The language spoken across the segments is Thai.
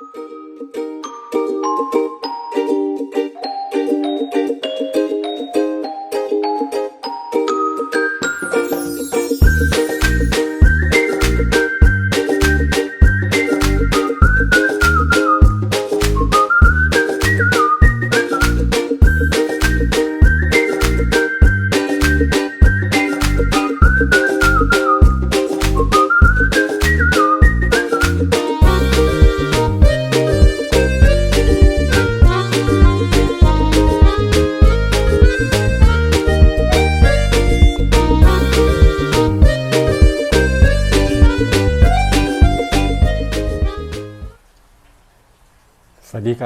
สวั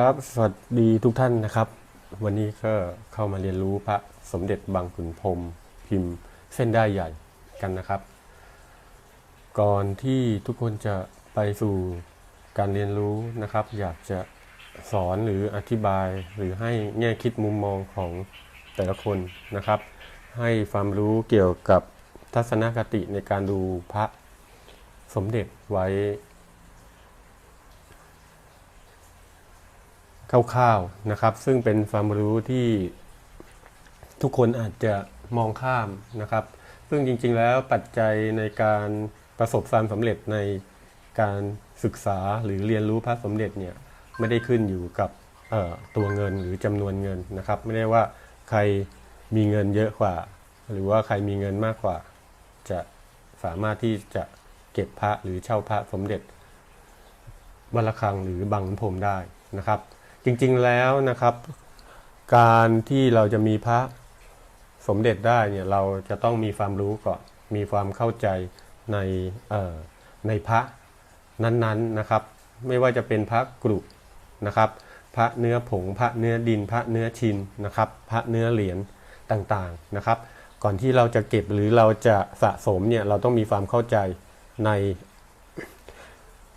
ครับ สวัสดีทุกท่านนะครับ วันนี้ก็เข้ามาเรียนรู้พระสมเด็จบางขุนพรมพิมพ์เส้นได้ใหญ่กันนะครับ ก่อนที่ทุกคนจะไปสู่การเรียนรู้นะครับ อยากจะสอนหรืออธิบายหรือให้แง่คิดมุมมองของแต่ละคนนะครับ ให้ความรู้เกี่ยวกับทัศนคติในการดูพระสมเด็จไว้ คร่าวๆนะครับ ซึ่งเป็นความรู้ที่ทุกคนอาจจะมองข้ามนะครับ ซึ่งจริงๆแล้วปัจจัยในการประสบความสำเร็จในการศึกษาหรือเรียนรู้พระสมเด็จเนี่ยไม่ได้ขึ้นอยู่กับตัวเงินหรือจำนวนเงินนะครับ ไม่ได้ว่าใครมีเงินเยอะกว่า หรือว่าใครมีเงินมากกว่า จะสามารถที่จะเก็บพระหรือเช่าพระสมเด็จวัดระฆังหรือบังพรมได้นะครับ จริงๆแล้วนะครับ การที่เราจะมีพระสมเด็จได้เนี่ยเราจะต้องมีความรู้ก่อนมีความเข้าใจในในพระนั้นๆนะครับ ไม่ว่าจะเป็นพระกรุนะครับ พระเนื้อผง พระเนื้อดิน พระเนื้อชินนะครับ พระเนื้อเหรียญต่างๆนะครับ ก่อนที่เราจะเก็บหรือเราจะสะสมเนี่ยเราต้องมีความเข้าใจใน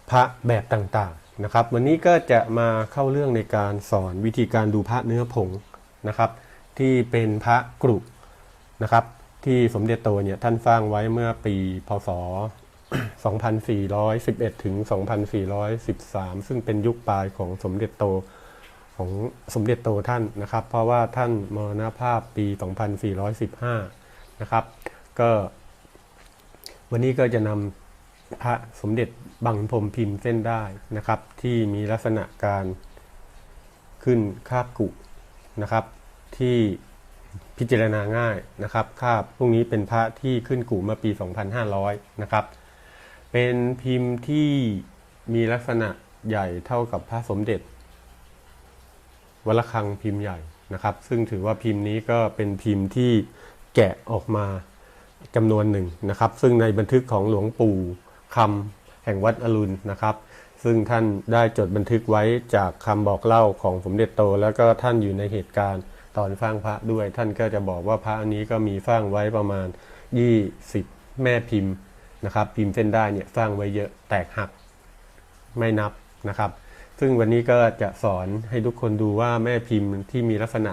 พระแบบต่างๆ นะครับวันนี้ก็จะมาเข้าเรื่องในการสอนวิธีการดูพระเนื้อผงนะครับ ที่เป็นพระกรุนะครับ ที่สมเด็จโตเนี่ยท่านสร้างไว้เมื่อปีพศ 2411 ถึง 2413 ซึ่งเป็นยุคปลายของสมเด็จโตของสมเด็จโตท่านนะครับ เพราะว่าท่านมรณภาพปี 2415 นะครับ ก็วันนี้ก็จะนำ พระสมเด็จบังพรมพิมพ์เส้นได้นะครับ ที่มีลักษณะการขึ้นคาบกุนะครับ ที่พิจารณาง่ายนะครับคาบพวกนี้เป็นพระที่ขึ้นกุมื่อปี 2500 นะครับ เป็นพิมพ์ที่มีลักษณะใหญ่เท่ากับพระสมเด็จวัดระฆังพิมพ์ใหญ่นะครับ ซึ่งถือว่าพิมพ์นี้ก็เป็นพิมพ์ที่แกะออกมาจำนวนหนึ่งนะครับ ซึ่งในบันทึกของหลวงปู่ คำแห่งวัดอรุณนะครับ ซึ่งท่านได้จดบันทึกไว้จากคำบอกเล่าของสมเด็จโต แล้วก็ท่านอยู่ในเหตุการณ์ตอนสร้างพระด้วย ท่านก็จะบอกว่าพระอันนี้ก็มีสร้างไว้ประมาณ 20 แม่พิมพ์นะครับ พิมพ์เส้นได้เนี่ยสร้างไว้เยอะแตกหักไม่นับนะครับ ซึ่งวันนี้ก็จะสอนให้ทุกคนดูว่าแม่พิมพ์ที่มีลักษณะ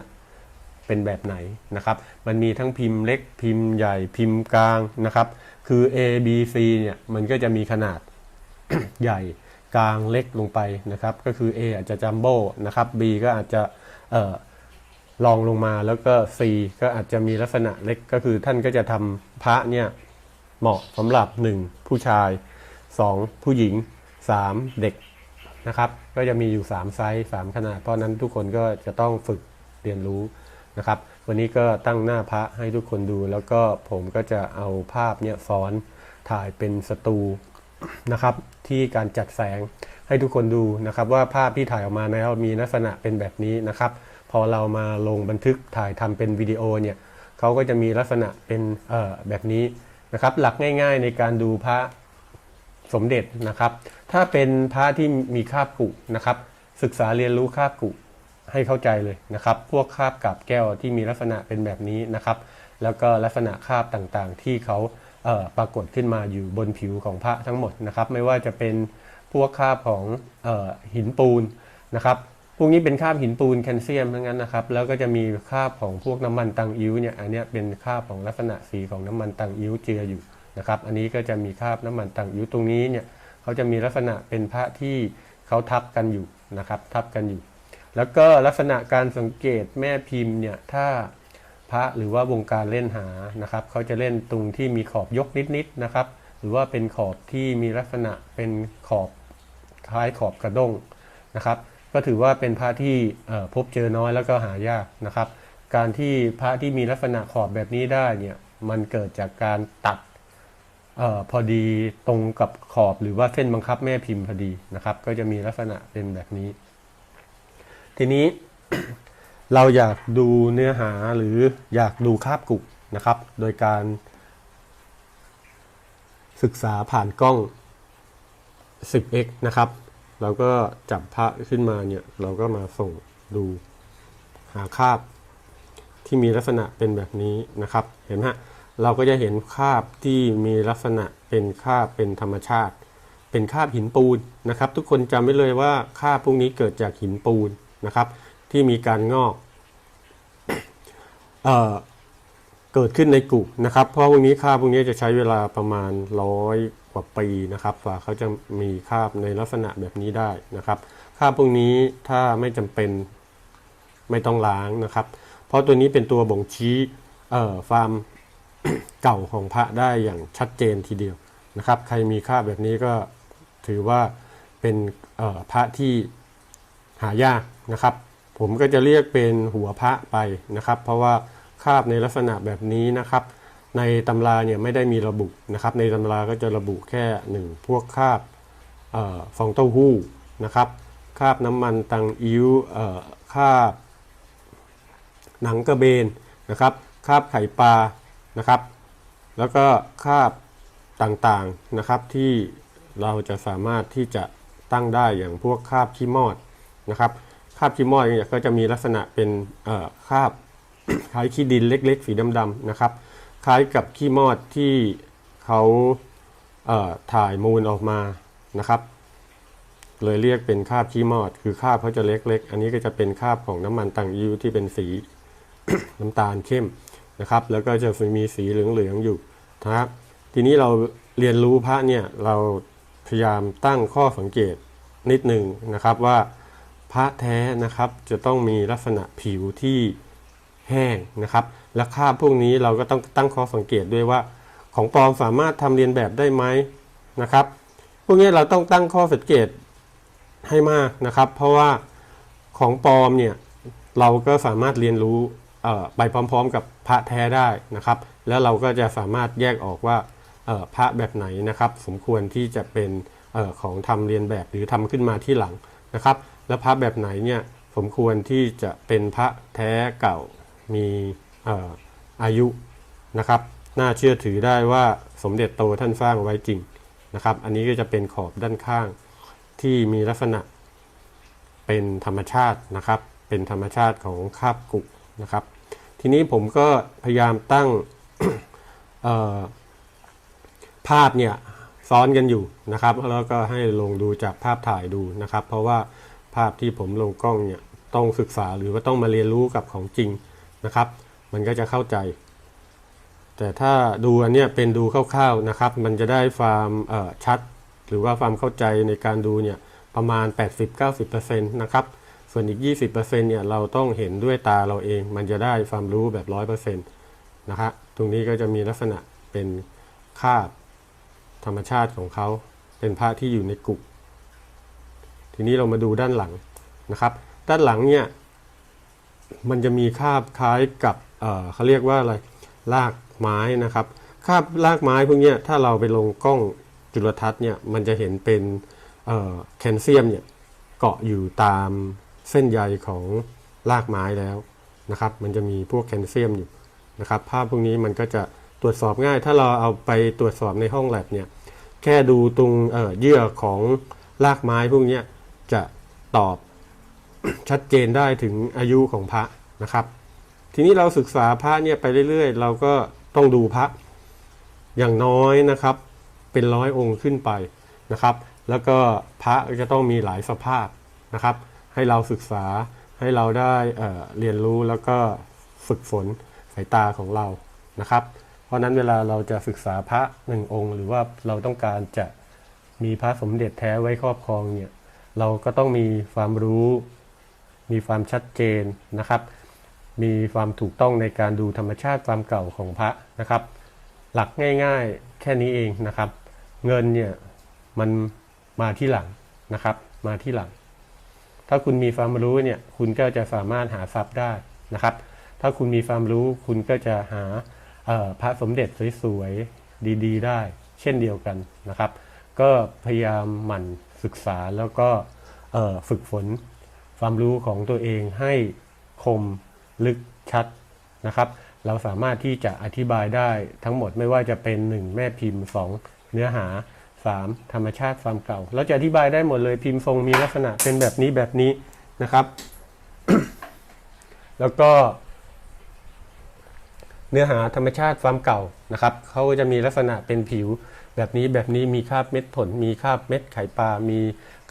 เป็นแบบไหนนะครับ มันมีทั้งพิมพ์เล็กพิมพ์ใหญ่พิมพ์กลางนะครับ คือ A B C เนี่ยมันก็จะมีขนาดใหญ่กลางเล็กลงไปนะครับ ก็คือ A อาจจะจัมโบ้นะครับ B ก็อาจจะเออลองลงมาแล้วก็ C ก็อาจจะมีลักษณะเล็กก็คือท่านก็จะทำพระเนี่ยเหมาะสำหรับ 1 ผู้ชาย 2 ผู้หญิง 3 เด็กนะครับ ก็จะมีอยู่ 3 ไซส์ 3 ขนาด เพราะนั้นทุกคนก็จะต้องฝึกเรียนรู้ นะครับ วันนี้ก็ตั้งหน้าพระให้ทุกคนดู แล้วก็ผมก็จะเอาภาพเนี่ยซ้อนถ่ายเป็นสตูนะครับที่การจัดแสงให้ทุกคนดูนะครับ ว่าภาพที่ถ่ายออกมาแล้วมีลักษณะเป็นแบบนี้นะครับ พอเรามาลงบันทึกถ่ายทำเป็นวิดีโอเนี่ยเขาก็จะมีลักษณะเป็นเอ่อแบบนี้นะครับ หลักง่าย ๆ ในการดูพระสมเด็จนะครับ ถ้าเป็นพระที่มีคาบกุนะครับ ศึกษาเรียนรู้คาบกุ ให้เข้าใจเลยนะครับ พวกคาบกับแก้วที่มีลักษณะเป็นแบบนี้นะครับ แล้วก็ลักษณะคาบต่างๆ ที่เขาเปรากฏขึ้นมาอยู่บนผิวของพระทั้งหมดนะครับ ไม่ว่าจะเป็นพวกคาบของออหินปูนนะครับพวกนี้เป็นคราบหินปูนแคลเซียมทั้งนั้นนะครับ แล้วก็จะมีคราบของพวกน้ำมันตังอิ้วเนี่ย อันนี้เป็นคราบของลักษณะสีของน้ำมันตังอิ้วเจืออยู่นะครับ อันนี้ก็จะมีคราบน้ำมันตังอิ้วตรงนี้เนี่ยเขาจะมีลักษณะเป็นพระที่เขาทับกันอยู่นะครับ ทับกันอยู่ แล้วก็ลักษณะการสังเกตแม่พิมพ์เนี่ยถ้าพระหรือว่าวงการเล่นหานะครับเขาจะเล่นตรงที่มีขอบยกนิดๆนะครับ หรือว่าเป็นขอบที่มีลักษณะเป็นขอบคล้ายขอบกระด้งนะครับ ก็ถือว่าเป็นพระที่พบเจอน้อยแล้วก็หายากนะครับ การที่พระที่มีลักษณะขอบแบบนี้ได้เนี่ยมันเกิดจากการตัดออพอดีตรงกับขอบหรือว่าเส้นบังคับแม่พิมพ์พอดีนะครับ ก็จะมีลักษณะเป็นแบบนี้ ทีนี้เราอยากดูเนื้อหาหรืออยากดูคาบกุกนะครับ โดยการ ศึกษาผ่านกล้อง 10x นะครับ เราก็จับพระขึ้นมาเนี่ย เราก็มาส่งดูหาคาบที่มีลักษณะเป็นแบบนี้นะครับ เห็นไหมฮะเราก็จะเห็นคาบที่มีลักษณะเป็นคาบเป็นธรรมชาติ เป็นคาบหินปูนนะครับ ทุกคนจำไว้เลยว่าคาบพวกนี้เกิดจากหินปูน นะครับ ที่มีการงอกเออเกิดขึ้นในกุนะครับ เพราะพวกนี้คาบพวกนี้จะใช้เวลาประมาณร้อยกว่าปีนะครับกว่าเขาจะมีคาบในลักษณะแบบนี้ได้นะครับคาบพวกนี้ถ้าไม่จำเป็นไม่ต้องล้างนะครับ เพราะตัวนี้เป็นตัวบ่งชี้เอ่อความเก่าของพระได้อย่างชัดเจนทีเดียวนะครับ ใครมีค่าแบบนี้ก็ถือว่าเป็นพระที่หายากนะครับ ผมก็จะเรียกเป็นหัวพระไปนะครับ เพราะว่าคาบในลักษณะแบบนี้นะครับ ในตำราเนี่ยไม่ได้มีระบุนะครับ ในตำราก็จะระบุแค่หนึ่งพวกคาบออฟองเต้าหู้นะครับคาบน้ำมันตังอิ้วคาบหนังกระเบนนะครับคาบไข่ปลานะครับ แล้วก็คาบต่างๆนะครับที่เราจะสามารถที่จะตั้งได้อย่างพวกคาบขี้มอดนะครับาบขี้มอดเนี่ยก็จะมีลักษณะเป็นคาบคล้ายขี้ดินเล็กๆ สีดำๆนะครับ คล้ายกับขี้มอดที่เขาเถ่ายมูลออกมานะครับ เลยเรียกเป็นคาบขี้มอด คือคาบเขาจะเล็กๆ อันนี้ก็จะเป็นคาบของน้ำมันตังยิวที่เป็นสีน้ำตาลเข้มนะครับ แล้วก็จะมีสีเหลืองๆอยู่นะครับ ทีนี้เราเรียนรู้พระเนี่ยเราพยายามตั้งข้อสังเกตนิดหนึ่งนะครับว่า พระแท้นะครับ จะต้องมีลักษณะผิวที่แห้งนะครับ และคราบพวกนี้เราก็ต้องตั้งข้อสังเกตด้วยว่า ของปลอมสามารถทำเรียนแบบได้ไหมนะครับ พวกนี้เราต้องตั้งข้อสังเกตให้มากนะครับ เพราะว่าของปลอมเนี่ยเราก็สามารถเรียนรู้ไปพร้อม ๆ กับพระแท้ได้นะครับ แล้วเราก็จะสามารถแยกออกว่าพระแบบไหนนะครับ สมควรที่จะเป็นออของทำเรียนแบบหรือทำขึ้นมาที่หลังนะครับแล้วพระแบบไหนเนี่ยสมควรที่จะเป็นพระแท้เก่ามีออายุนะครับ น่าเชื่อถือได้ว่าสมเด็จโตท่านสร้างไว้จริงนะครับ อันนี้ก็จะเป็นขอบด้านข้างที่มีลักษณะเป็นธรรมชาตินะครับ เป็นธรรมชาติของคาบกุกนะครับ ทีนี้ผมก็พยายามตั้งภาพเนี่ยซ้อนกันอยู่นะครับ แล้วก็ให้ลงดูจากภาพถ่ายดูนะครับ เพราะว่า ภาพที่ผมลงกล้องเนี่ยต้องศึกษาหรือว่าต้องมาเรียนรู้กับของจริงนะครับ มันก็จะเข้าใจ แต่ถ้าดูอันเนี้ยเป็นดูคร่าวๆนะครับ มันจะได้ความชัด หรือว่าความเข้าใจในการดูเนี่ยประมาณ 80-90%นะครับส่วนอีก 20%เนี่ยเราต้องเห็นด้วยตาเราเอง มันจะได้ความรู้แบบ 100%นะครับ ตรงนี้ก็จะมีลักษณะเป็นคาบธรรมชาติของเขา เป็นพระที่อยู่ในกุก ทีนี้เรามาดูด้านหลังนะครับ ด้านหลังเนี่ยมันจะมีคาบคล้ายกับเเขาเรียกว่าอะไรรากไม้นะครับคาบรากไม้พวกนี้ถ้าเราไปลงกล้องจุลทรรศน์เนี่ยมันจะเห็นเป็นแคลเซียมเนี่ยเกาะอยู่ตามเส้นใยของรากไม้แล้วนะครับ มันจะมีพวกแคลเซียมอยู่นะครับ ภาพพวกนี้มันก็จะตรวจสอบง่าย ถ้าเราเอาไปตรวจสอบในห้องแลบเนี่ยแค่ดูตรงเเยื่อของรากไม้พวกนี้ จะตอบชัดเจนได้ถึงอายุของพระนะครับ ทีนี้เราศึกษาพระเนี่ยไปเรื่อย ๆ เราก็ต้องดูพระอย่างน้อยนะครับ เป็นร้อยองค์ขึ้นไปนะครับ แล้วก็พระจะต้องมีหลายสภาพนะครับ ให้เราศึกษาให้เราได้เเรียนรู้แล้วก็ฝึกฝนสายตาของเรานะครับ เพราะนั้นเวลาเราจะศึกษาพระหนึ่งองค์ หรือว่าเราต้องการจะมีพระสมเด็จแท้ไว้ครอบครองเนี่ย เราก็ต้องมีความรู้ มีความชัดเจนนะครับ มีความถูกต้องในการดูธรรมชาติความเก่าของพระนะครับ หลักง่ายๆแค่นี้เองนะครับ เงินเนี่ยมันมาที่หลังนะครับ มาที่หลัง ถ้าคุณมีความรู้เนี่ยคุณก็จะสามารถหาทรัพย์ได้นะครับ ถ้าคุณมีความรู้คุณก็จะหาพระสมเด็จสวยๆดีๆ ได้ เช่นเดียวกันนะครับ ก็พยายามหมั่น ศึกษาแล้วก็ฝึกฝนความรู้ของตัวเองให้คมลึกชัดนะครับ เราสามารถที่จะอธิบายได้ทั้งหมดไม่ว่าจะเป็น 1 แม่พิมพ์ 2 เนื้อหา 3 ธรรมชาติความเก่า เราจะอธิบายได้หมดเลยพิมพ์ทรงมีลักษณะเป็นแบบนี้แบบนี้นะครับ แล้วก็ เนื้อหาธรรมชาติความเก่านะครับเขาจะมีลักษณะเป็นผิว แบบนี้แบบนี้มีคาบเม็ดผล มีคาบเม็ดไข่ปลา มี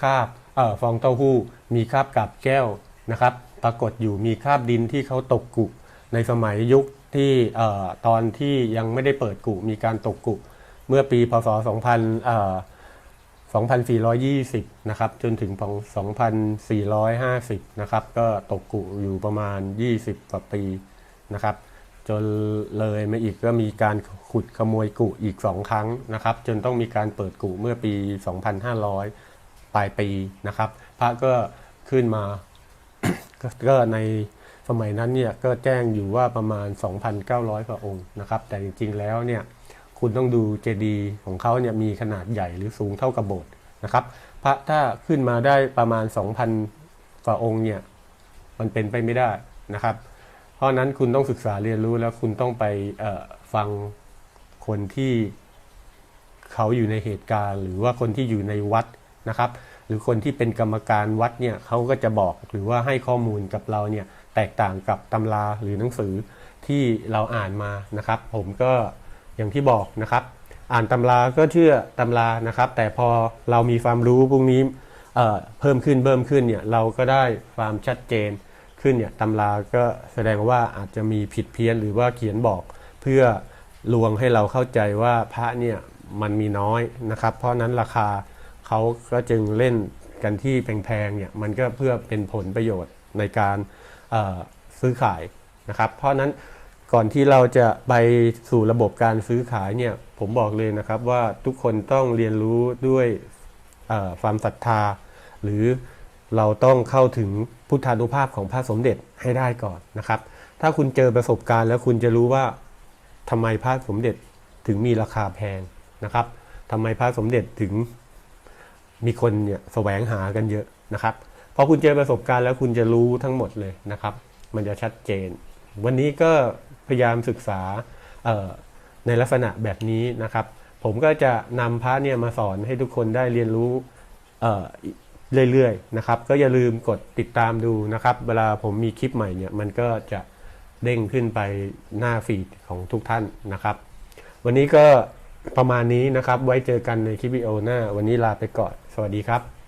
คาบเอ่อฟองเต้าหู้ มีคาบกับแก้วนะครับ ปรากฏอยู่มีคาบดินที่เขาตกกุในสมัยยุคที่เอ่อตอนที่ยังไม่ได้เปิดกุมีการตกกุเมื่อปีพศ 2000เอ่อ2,420 นะครับ จนถึง 2,450 นะครับ ก็ตกกุอยู่ประมาณ 20 กว่าปีนะครับ จนเลยมาอีกก็มีการขุดขโมยกุอีก2ครั้งนะครับ จนต้องมีการเปิดกุเมื่อปี 2,500 ปลายปีนะครับ พระก็ขึ้นมาก็ในสมัยนั้นเนี่ยก็แจ้งอยู่ว่าประมาณ 2,900 กว่าองค์นะครับ แต่จริงๆแล้วเนี่ยคุณต้องดูเจดีย์ของเขาเนี่ยมีขนาดใหญ่หรือสูงเท่ากับโบสถ์นะครับ พระถ้าขึ้นมาได้ประมาณ 2,000 กว่าองค์เนี่ยมันเป็นไปไม่ได้นะครับ ราะนั้นคุณต้องศึกษาเรียนรู้แล้วคุณต้องไปฟังคนที่เขาอยู่ในเหตุการณ์ หรือว่าคนที่อยู่ในวัดนะครับ หรือคนที่เป็นกรรมการวัดเนี่ยเขาก็จะบอกหรือว่าให้ข้อมูลกับเราเนี่ยแตกต่างกับตำราหรือหนังสือที่เราอ่านมานะครับ ผมก็อย่างที่บอกนะครับ อ่านตำราก็เชื่อตำรานะครับ แต่พอเรามีความรู้พวกนี้เอ่อเพิ่มขึ้นเพิ่มขึ้นเนี่ยเราก็ได้ความชัดเจน ขึ้นเนี่ยตำราก็แสดงว่าอาจจะมีผิดเพี้ยนหรือว่าเขียนบอกเพื่อลวงให้เราเข้าใจว่าพระเนี่ยมันมีน้อยนะครับ เพราะนั้นราคาเขาก็จึงเล่นกันที่แพงๆเนี่ยมันก็เพื่อเป็นผลประโยชน์ในการซื้อขายนะครับ เพราะนั้นก่อนที่เราจะไปสู่ระบบการซื้อขายเนี่ยผมบอกเลยนะครับว่าทุกคนต้องเรียนรู้ด้วยความศรัทธา หรือ เราต้องเข้าถึงพุทธานุภาพของพระสมเด็จให้ได้ก่อนนะครับ ถ้าคุณเจอประสบการณ์แล้วคุณจะรู้ว่าทำไมพระสมเด็จถึงมีราคาแพงนะครับทำไมพระสมเด็จถึงมีคนเนี่ยแสวงหากันเยอะนะครับพอคุณเจอประสบการณ์แล้วคุณจะรู้ทั้งหมดเลยนะครับ มันจะชัดเจน วันนี้ก็พยายามศึกษาในลักษณะแบบนี้นะครับ ผมก็จะนำพระเนี่ยมาสอนให้ทุกคนได้เรียนรู้อ เรื่อยๆนะครับก็อย่าลืมกดติดตามดูนะครับ เวลาผมมีคลิปใหม่เนี่ยมันก็จะเด้งขึ้นไปหน้าฟีดของทุกท่านนะครับ วันนี้ก็ประมาณนี้นะครับไว้เจอกันในคลิปวิดีโอหน้า วันนี้ลาไปก่อน สวัสดีครับ